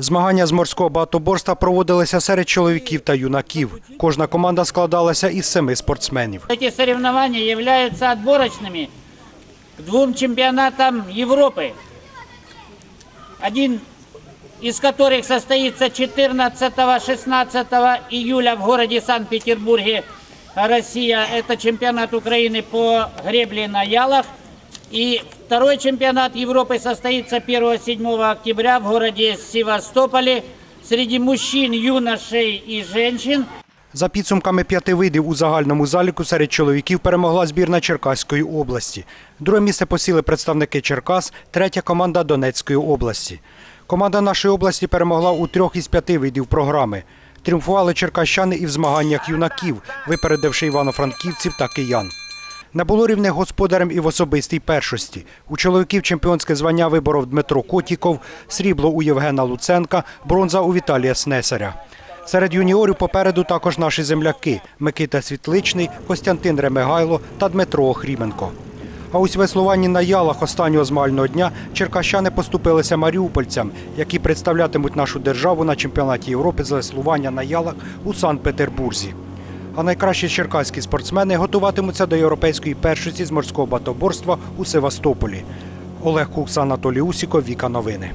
Змагання з морського багатоборства проводилися серед чоловіків та юнаків. Кожна команда складалася із семи спортсменів. Эти соревнования являются отборочными к двум чемпионатам Европы. Один из которых состоится 14-16 июля в городе Санкт-Петербурге, Россия. Это чемпионат Украины по гребле на ялах. И второй чемпионат Европы состоится 1-7 октября в городе Севастополе среди мужчин, юношей и женщин. За підсумками п'яти видів у загальному заліку серед чоловіків перемогла збірна Черкаської області. Друге місце посіли представники Черкас, третя команда Донецької області. Команда нашої області перемогла у трьох із п'яти видів програми. Тріумфували черкащани і в змаганнях юнаків, випередивши івано-франківців та киян. Не було рівних господарем і в особистій першості. У чоловіків чемпіонське звання виборов Дмитро Котіков, срібло у Євгена Луценка, бронза у Віталія Снесаря. Серед юніорів попереду також наші земляки Микита Світличний, Костянтин Ремегайло та Дмитро Охріменко. А ось в веслуванні на ялах останнього змагального дня черкащани поступилися маріупольцям, які представлятимуть нашу державу на чемпіонаті Європи з веслування на ялах у Санкт-Петербурзі. А найкращі черкаські спортсмени готуватимуться до європейської першості з морського батоборства у Севастополі. Олег Кукс, Анатолій Усіков, Віка Новини.